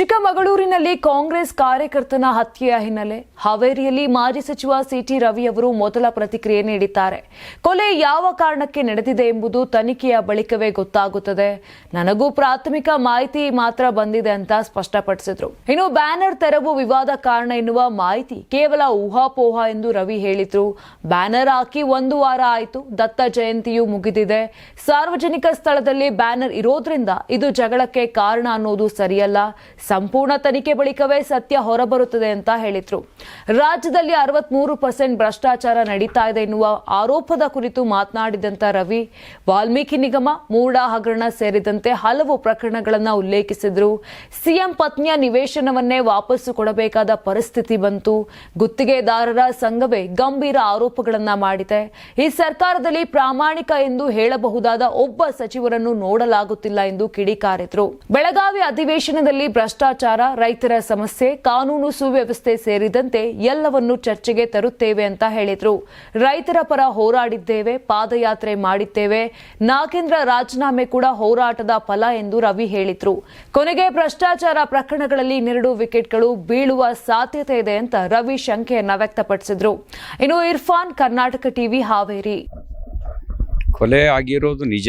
ಚಿಕ್ಕಮಗಳೂರಿನಲ್ಲಿ ಕಾಂಗ್ರೆಸ್ ಕಾರ್ಯಕರ್ತನ ಹತ್ಯೆಯ ಹಿನ್ನೆಲೆ. ಹಾವೇರಿಯಲ್ಲಿ ಮಾಜಿ ಸಚಿವ ಸಿಟಿ ರವಿ ಅವರು ಮೊದಲ ಪ್ರತಿಕ್ರಿಯೆ ನೀಡಿದ್ದಾರೆ. ಕೊಲೆ ಯಾವ ಕಾರಣಕ್ಕೆ ನಡೆದಿದೆ ಎಂಬುದು ತನಿಖೆಯ ಬಳಿಕವೇ ಗೊತ್ತಾಗುತ್ತದೆ. ನನಗೂ ಪ್ರಾಥಮಿಕ ಮಾಹಿತಿ ಮಾತ್ರ ಬಂದಿದೆ ಅಂತ ಸ್ಪಷ್ಟಪಡಿಸಿದ್ರು. ಇನ್ನು ಬ್ಯಾನರ್ ತೆರವು ವಿವಾದ ಕಾರಣ ಎನ್ನುವ ಮಾಹಿತಿ ಕೇವಲ ಊಹಾಪೋಹ ಎಂದು ರವಿ ಹೇಳಿದ್ರು. ಬ್ಯಾನರ್ ಹಾಕಿ ಒಂದು ವಾರ ಆಯಿತು. ದತ್ತ ಜಯಂತಿಯು ಮುಗಿದಿದೆ. ಸಾರ್ವಜನಿಕ ಸ್ಥಳದಲ್ಲಿ ಬ್ಯಾನರ್ ಇರೋದ್ರಿಂದ ಇದು ಜಗಳಕ್ಕೆ ಕಾರಣ ಅನ್ನೋದು ಸರಿಯಲ್ಲ. ಸಂಪೂರ್ಣ ತನಿಖೆ ಬಳಿಕವೇ ಸತ್ಯ ಹೊರಬರುತ್ತದೆ ಅಂತ ಹೇಳಿದ್ರು. ರಾಜ್ಯದಲ್ಲಿ ಅರವತ್ಮೂರು ಪರ್ಸೆಂಟ್ ಭ್ರಷ್ಟಾಚಾರ ನಡೀತಾ ಇದೆ ಎನ್ನುವ ಆರೋಪದ ಕುರಿತು ಮಾತನಾಡಿದಂತ ರವಿ, ವಾಲ್ಮೀಕಿ ನಿಗಮ, ಮೂಡಾ, ಹಗರಣ ಸೇರಿದಂತೆ ಹಲವು ಪ್ರಕರಣಗಳನ್ನು ಉಲ್ಲೇಖಿಸಿದ್ರು. ಸಿಎಂ ಪತ್ನಿಯ ನಿವೇಶನವನ್ನೇ ವಾಪಸ್ಸು ಕೊಡಬೇಕಾದ ಪರಿಸ್ಥಿತಿ ಬಂತು. ಗುತ್ತಿಗೆದಾರರ ಸಂಘವೇ ಗಂಭೀರ ಆರೋಪಗಳನ್ನ ಮಾಡಿದೆ. ಈ ಸರ್ಕಾರದಲ್ಲಿ ಪ್ರಾಮಾಣಿಕ ಎಂದು ಹೇಳಬಹುದಾದ ಒಬ್ಬ ಸಚಿವರನ್ನು ನೋಡಲಾಗುತ್ತಿಲ್ಲ ಎಂದು ಕಿಡಿಕಾರಿದ್ರು. ಬೆಳಗಾವಿ ಅಧಿವೇಶನದಲ್ಲಿ ಭ್ರಷ್ಟಾಚಾರ, ರೈತರ ಸಮಸ್ಯೆ, ಕಾನೂನು ಸುವ್ಯವಸ್ಥೆ ಸೇರಿದಂತೆ ಎಲ್ಲವನ್ನು ಚರ್ಚೆಗೆ ತರುತ್ತೇವೆ ಅಂತ ಹೇಳಿದ್ರು. ರೈತರ ಪರ ಹೋರಾಡಿದ್ದೇವೆ, ಪಾದಯಾತ್ರೆ ಮಾಡಿದ್ದೇವೆ. ನಾಗೇಂದ್ರ ರಾಜೀನಾಮೆ ಕೂಡ ಹೋರಾಟದ ಫಲ ಎಂದು ರವಿ ಹೇಳಿದ್ರು. ಕೊನೆಗೆ ಭ್ರಷ್ಟಾಚಾರ ಪ್ರಕರಣಗಳಲ್ಲಿ ಇನ್ನೆರಡು ವಿಕೆಟ್ಗಳು ಬೀಳುವ ಸಾಧ್ಯತೆ ಇದೆ ಅಂತ ರವಿ ಶಂಕೆಯನ್ನ ವ್ಯಕ್ತಪಡಿಸಿದ್ರು. ಇನ್ನು ಇರ್ಫಾನ್ ಕರ್ನಾಟಕ ಟಿವಿ ಹಾವೇರಿ. ಕೊಲೆ ಆಗಿರೋದು ನಿಜ.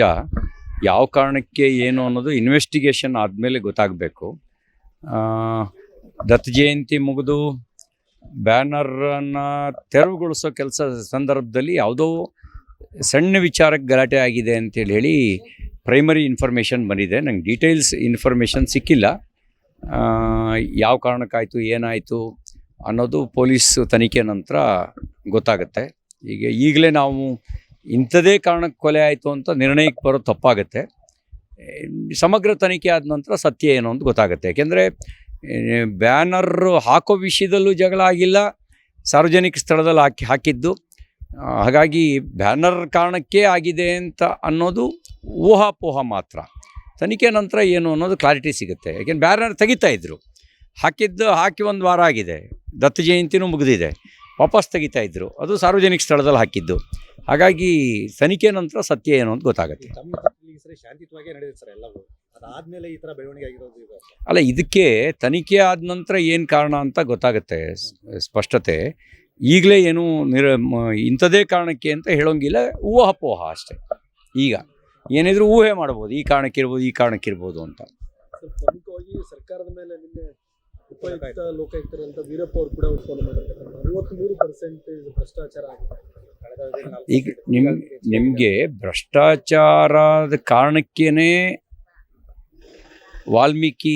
ಯಾವ ಕಾರಣಕ್ಕೆ ಏನು ಅನ್ನೋದು ಇನ್ವೆಸ್ಟಿಗೇಷನ್ ಆದಮೇಲೆ ಗೊತ್ತಾಗಬೇಕು. ದತ್ತ ಜಯಂತಿ ಮುಗಿದು ಬ್ಯಾನರನ್ನು ತೆರವುಗೊಳಿಸೋ ಕೆಲಸ ಸಂದರ್ಭದಲ್ಲಿ ಯಾವುದೋ ಸಣ್ಣ ವಿಚಾರಕ್ಕೆ ಗಲಾಟೆ ಆಗಿದೆ ಅಂತೇಳಿ ಹೇಳಿ ಪ್ರೈಮರಿ ಇನ್ಫಾರ್ಮೇಷನ್ ಬಂದಿದೆ. ನಂಗೆ ಡೀಟೇಲ್ಸ್ ಇನ್ಫಾರ್ಮೇಷನ್ ಸಿಕ್ಕಿಲ್ಲ. ಯಾವ ಕಾರಣಕ್ಕಾಯಿತು, ಏನಾಯಿತು ಅನ್ನೋದು ಪೊಲೀಸ್ ತನಿಖೆ ನಂತರ ಗೊತ್ತಾಗುತ್ತೆ. ಈಗ ಈಗಲೇ ನಾವು ಇಂಥದೇ ಕಾರಣಕ್ಕೆ ಕೊಲೆ ಆಯಿತು ಅಂತ ನಿರ್ಣಯಕ್ಕೆ ಬರೋದು ತಪ್ಪಾಗುತ್ತೆ. ಸಮಗ್ರ ತನಿಖೆ ಆದ ನಂತರ ಸತ್ಯ ಏನು ಅಂತ ಗೊತ್ತಾಗುತ್ತೆ. ಯಾಕೆಂದರೆ ಬ್ಯಾನರ್ ಹಾಕೋ ವಿಷಯದಲ್ಲೂ ಜಗಳ ಆಗಿಲ್ಲ. ಸಾರ್ವಜನಿಕ ಸ್ಥಳದಲ್ಲಿ ಹಾಕಿ, ಹಾಕಿದ್ದು. ಹಾಗಾಗಿ ಬ್ಯಾನರ್ ಕಾರಣಕ್ಕೆ ಆಗಿದೆ ಅಂತ ಅನ್ನೋದು ಊಹಾಪೋಹ ಮಾತ್ರ. ತನಿಖೆ ನಂತರ ಏನು ಅನ್ನೋದು ಕ್ಲಾರಿಟಿ ಸಿಗುತ್ತೆ. ಯಾಕೆಂದ್ರೆ ಬ್ಯಾನರ್ ತೆಗಿತಾ ಇದ್ದರು ಹಾಕಿದ್ದು, ಹಾಕಿ ಒಂದು ವಾರ ಆಗಿದೆ. ದತ್ತ ಜಯಂತಿನೂ ಮುಗಿದಿದೆ. ವಾಪಸ್ ತೆಗಿತಾ ಇದ್ದರು ಅದು ಸಾರ್ವಜನಿಕ ಸ್ಥಳದಲ್ಲಿ ಹಾಕಿದ್ದು. ಹಾಗಾಗಿ ತನಿಖೆ ನಂತರ ಸತ್ಯ ಏನು ಅಂತ ಗೊತ್ತಾಗುತ್ತೆ. ಈ ಸರಿ ಶಾಂತಿಯುತವಾಗೇ ನಡೆದಿದೆ ಸರ್ ಎಲ್ಲವೂ. ಅದಾದ್ಮೇಲೆ ಈ ತರ ಬೆಳವಣಿಗೆ ಆಗಿರೋದು ಇದು ಅಲ್ಲ ಇದಕ್ಕೆ ತನಿಖೆ ಆದ ನಂತರ ಏನು ಕಾರಣ ಅಂತ ಗೊತ್ತಾಗುತ್ತೆ ಸ್ಪಷ್ಟತೆ. ಈಗಲೇ ಏನು ನಿರ ಇಂಥದೇ ಕಾರಣಕ್ಕೆ ಅಂತ ಹೇಳೋಂಗಿಲ್ಲ ಊಹಾಪೋಹ ಅಷ್ಟೇ. ಈಗ ಏನಿದ್ರು ಊಹೆ ಮಾಡ್ಬೋದು ಈ ಕಾರಣಕ್ಕಿರ್ಬೋದು ಈ ಕಾರಣಕ್ಕಿರ್ಬೋದು ಅಂತ. ಪ್ರಮುಖವಾಗಿ ಸರ್ಕಾರದ ಮೇಲೆ ನಿನ್ನೆ ಉಪಯುಕ್ತ ಲೋಕಾಯುಕ್ತರಂತ ವೀರಪ್ಪ ಅವರು ಕೂಡ ಫೋನ್ ಮಾಡಿರ್ತಕ್ಕಂಥ ಭ್ರಷ್ಟಾಚಾರ ಆಗಿದೆ. ಈಗ ನಿಮ್, ನಿಮಗೆ ಭ್ರಷ್ಟಾಚಾರದ ಕಾರಣಕ್ಕೇನೆ ವಾಲ್ಮೀಕಿ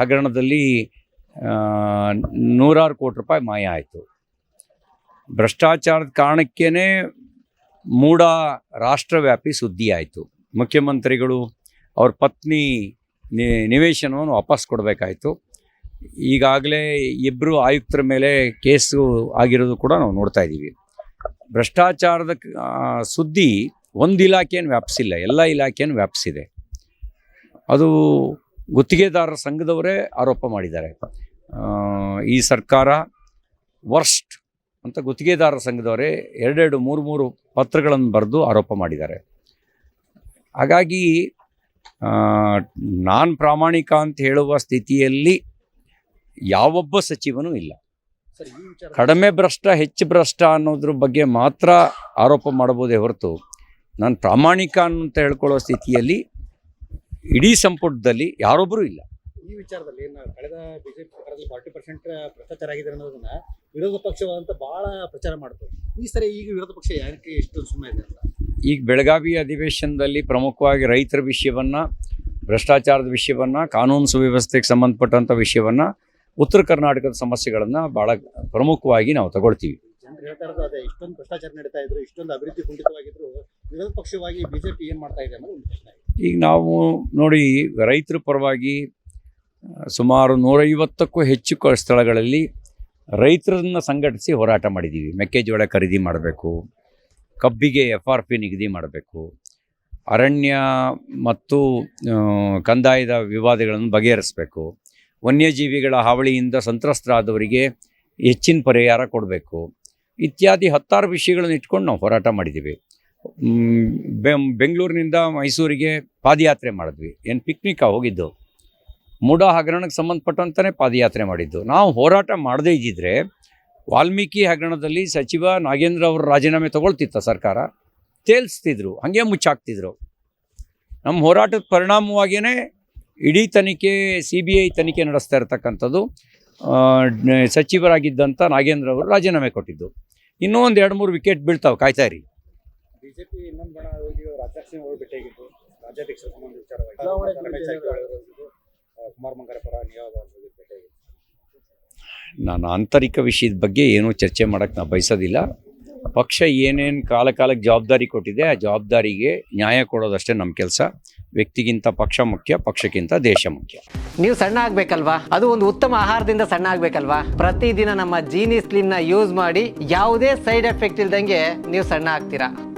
ಹಗರಣದಲ್ಲಿ ನೂರಾರು ಕೋಟಿ ರೂಪಾಯಿ ಮಾಯ ಆಯಿತು. ಭ್ರಷ್ಟಾಚಾರದ ಕಾರಣಕ್ಕೇನೆ ಮೂಡ ರಾಷ್ಟ್ರವ್ಯಾಪಿ ಸುದ್ದಿ ಆಯಿತು. ಮುಖ್ಯಮಂತ್ರಿಗಳು ಅವ್ರ ಪತ್ನಿ ನಿವೇಶನವನ್ನು ವಾಪಸ್ ಕೊಡಬೇಕಾಯಿತು. ಈಗಾಗಲೇ ಇಬ್ಬರು ಆಯುಕ್ತರ ಮೇಲೆ ಕೇಸು ಆಗಿರೋದು ಕೂಡ ನಾವು ನೋಡ್ತಾ ಇದ್ದೀವಿ. ಭ್ರಷ್ಟಾಚಾರದ ಸುದ್ದಿ ಒಂದು ಇಲಾಖೆಯನ್ನು ವ್ಯಾಪಿಸಿಲ್ಲ, ಎಲ್ಲ ಇಲಾಖೆಯನ್ನು ವ್ಯಾಪಿಸಿದೆ. ಅದು ಗುತ್ತಿಗೆದಾರರ ಸಂಘದವರೇ ಆರೋಪ ಮಾಡಿದ್ದಾರೆ. ಈ ಸರ್ಕಾರ ವರ್ಸ್ಟ್ ಅಂತ ಗುತ್ತಿಗೆದಾರರ ಸಂಘದವರೇ ಎರಡೆರಡು ಮೂರು ಮೂರು ಪತ್ರಗಳನ್ನು ಬರೆದು ಆರೋಪ ಮಾಡಿದ್ದಾರೆ. ಹಾಗಾಗಿ ನಾನು ಪ್ರಾಮಾಣಿಕ ಅಂತ ಹೇಳುವ ಸ್ಥಿತಿಯಲ್ಲಿ ಯಾವೊಬ್ಬ ಸಚಿವನೂ ಇಲ್ಲ. ಕಡಿಮೆ ಭ್ರಷ್ಟ ಹೆಚ್ಚು ಭ್ರಷ್ಟ ಅನ್ನೋದ್ರ ಬಗ್ಗೆ ಮಾತ್ರ ಆರೋಪ ಮಾಡಬಹುದೇ ಹೊರತು ನಾನು ಪ್ರಾಮಾಣಿಕ ಅಂತ ಹೇಳ್ಕೊಳ್ಳೋ ಸ್ಥಿತಿಯಲ್ಲಿ ಇಡೀ ಸಂಪುಟದಲ್ಲಿ ಯಾರೊಬ್ಬರೂ ಇಲ್ಲ. ಈ ವಿಚಾರದಲ್ಲಿ ಏನು ಕಳೆದ ಬಿಜೆಪಿ ಸರ್ಕಾರದಲ್ಲಿ ಫಾರ್ಟಿ ಪರ್ಸೆಂಟ್ ಭ್ರಷ್ಟಾಚಾರ ಆಗಿದೆ ಅನ್ನೋದನ್ನ ವಿರೋಧ ಪಕ್ಷವಾದಂತ ಬಹಳ ಪ್ರಚಾರ ಮಾಡ್ತಾರೆ ಈ ಸರಿ ಈಗ ವಿರೋಧ ಪಕ್ಷ ಯಾಕೆ ಎಷ್ಟು ಸುಮ್ಮನೆ ಇದೆ ಅಂತ? ಈಗ ಬೆಳಗಾವಿ ಅಧಿವೇಶನದಲ್ಲಿ ಪ್ರಮುಖವಾಗಿ ರೈತರ ವಿಷಯವನ್ನು ಭ್ರಷ್ಟಾಚಾರದ ವಿಷಯವನ್ನು ಕಾನೂನು ಸುವ್ಯವಸ್ಥೆಗೆ ಸಂಬಂಧಪಟ್ಟಂಥ ವಿಷಯವನ್ನು ಉತ್ತರ ಕರ್ನಾಟಕದ ಸಮಸ್ಯೆಗಳನ್ನು ಭಾಳ ಪ್ರಮುಖವಾಗಿ ನಾವು ತಗೊಳ್ತೀವಿ. ಜನರು ಹೇಳ್ತಾ ಇರೋದು ಅದೇ ಇಷ್ಟೊಂದು ಭ್ರಷ್ಟಾಚಾರ ನಡೀತಾ ಇದ್ರು ಇಷ್ಟೊಂದು ಅಭಿವೃದ್ಧಿ ಕುಂಠಿತವಾಗಿದ್ರು ವಿರೋಧ ಪಕ್ಷವಾಗಿ ಬಿಜೆಪಿ ಏನ್ ಮಾಡ್ತಾ ಇದೆ ಅನ್ನೋದು ಒಂದು ಪ್ರಶ್ನೆ ಈಗ ನಾವು ನೋಡಿ ರೈತರ ಪರವಾಗಿ ಸುಮಾರು ನೂರೈವತ್ತಕ್ಕೂ ಹೆಚ್ಚು ಕ- ಸ್ಥಳಗಳಲ್ಲಿ ರೈತರನ್ನ ಸಂಘಟಿಸಿ ಹೋರಾಟ ಮಾಡಿದ್ದೀವಿ ಮೆಕ್ಕೆಜೋಳ ಖರೀದಿ ಮಾಡಬೇಕು ಕಬ್ಬಿಗೆ ಎಫ್ ಆರ್ ಪಿ ನಿಗದಿ ಮಾಡಬೇಕು ಅರಣ್ಯ ಮತ್ತು ಆ, ಕಂದಾಯದ ವಿವಾದಗಳನ್ನು ಬಗೆಹರಿಸಬೇಕು. ವನ್ಯಜೀವಿಗಳ ಹಾವಳಿಯಿಂದ ಸಂತ್ರಸ್ತರಾದವರಿಗೆ ಹೆಚ್ಚಿನ ಪರಿಹಾರ ಕೊಡಬೇಕು. ಇತ್ಯಾದಿ ಹತ್ತಾರು ವಿಷಯಗಳನ್ನು ಇಟ್ಕೊಂಡು ನಾವು ಹೋರಾಟ ಮಾಡಿದ್ದೀವಿ. ಬೆಂಗಳೂರಿನಿಂದ ಮೈಸೂರಿಗೆ ಪಾದಯಾತ್ರೆ ಮಾಡಿದ್ವಿ. ಏನು ಪಿಕ್ನಿಕ್ ಹೋಗಿದ್ದು. ಮೂಡ ಹಗರಣಕ್ಕೆ ಸಂಬಂಧಪಟ್ಟಂತಲೇ ಪಾದಯಾತ್ರೆ ಮಾಡಿದ್ದು. ನಾವು ಹೋರಾಟ ಮಾಡದೇ ಇದ್ದಿದ್ರೆ ವಾಲ್ಮೀಕಿ ಹಗರಣದಲ್ಲಿ ಸಚಿವ ನಾಗೇಂದ್ರ ಅವರು ರಾಜೀನಾಮೆ ತಗೊಳ್ತಿತ್ತ ಸರ್ಕಾರ. ತೇಲ್ಸ್ತಿದ್ರು. ಹಾಗೆ ಮುಚ್ಚಾಕ್ತಿದ್ರು. ನಮ್ಮ ಹೋರಾಟದ ಪರಿಣಾಮವಾಗಿಯೇ ಇಡೀ ತನಿಖೆ ಸಿ ಬಿ ಐ ತನಿಖೆ ನಡೆಸ್ತಾ ಇರತಕ್ಕಂಥದ್ದು ಸಚಿವರಾಗಿದ್ದಂಥ ನಾಗೇಂದ್ರ ಅವರು ರಾಜೀನಾಮೆ ಕೊಟ್ಟಿದ್ದು. ಇನ್ನೂ ಒಂದು ಎರಡು ಮೂರು ವಿಕೆಟ್ ಬೀಳ್ತಾವೆ ಕಾಯ್ತಾ ಇರಿ. ಬಿಜೆಪಿ ಇನ್ನೊಂದು ಬಣ ಹೋಗಿ ರಾಜ್ಯಾಧ್ಯಕ್ಷ ಅವರು ಭೇಟಿಯಾಗಿತ್ತು ರಾಜ್ಯಾಧ್ಯಕ್ಷರ ಸಂಬಂಧ ವಿಚಾರವಾಗಿ ಚುನಾವಣೆ ರಮೇಶ್ ಕುರಿತು ಜಾರಕಿಹೊಳಿ ಅವರು. ಹೋಗಿದ್ರು. ಆ, ಕುಮಾರ್ ಮಂಗರ ಪರ ನಿಯೋಗ ಭೇಟಿಯಾಗಿತ್ತು ನಾನು ಆಂತರಿಕ ವಿಷಯದ ಬಗ್ಗೆ ಏನೂ ಚರ್ಚೆ ಮಾಡೋಕ್ಕೆ ನಾನು ಬಯಸೋದಿಲ್ಲ. ಪಕ್ಷ ಏನೇನು ಕಾಲ ಕಾಲಕ್ಕೆ ಜವಾಬ್ದಾರಿ ಕೊಟ್ಟಿದೆ ಆ ಜವಾಬ್ದಾರಿಗೆ ನ್ಯಾಯ ಕೊಡೋದಷ್ಟೇ ನಮ್ಮ ಕೆಲಸ. ವ್ಯಕ್ತಿಗಿಂತ ಪಕ್ಷ ಮುಖ್ಯ, ಪಕ್ಷಕ್ಕಿಂತ ದೇಶ ಮುಖ್ಯ. ನೀವು ಸಣ್ಣ ಆಗ್ಬೇಕಲ್ವಾ? ಅದು ಒಂದು ಉತ್ತಮ ಆಹಾರದಿಂದ ಸಣ್ಣ ಆಗ್ಬೇಕಲ್ವಾ? ಪ್ರತಿದಿನ ನಮ್ಮ ಜೀನಿ ಸ್ಲಿಮ್ನ ಯೂಸ್ ಮಾಡಿ ಯಾವುದೇ ಸೈಡ್ ಎಫೆಕ್ಟ್ ಇಲ್ದಂಗೆ ನೀವು ಸಣ್ಣ ಆಗ್ತೀರಾ?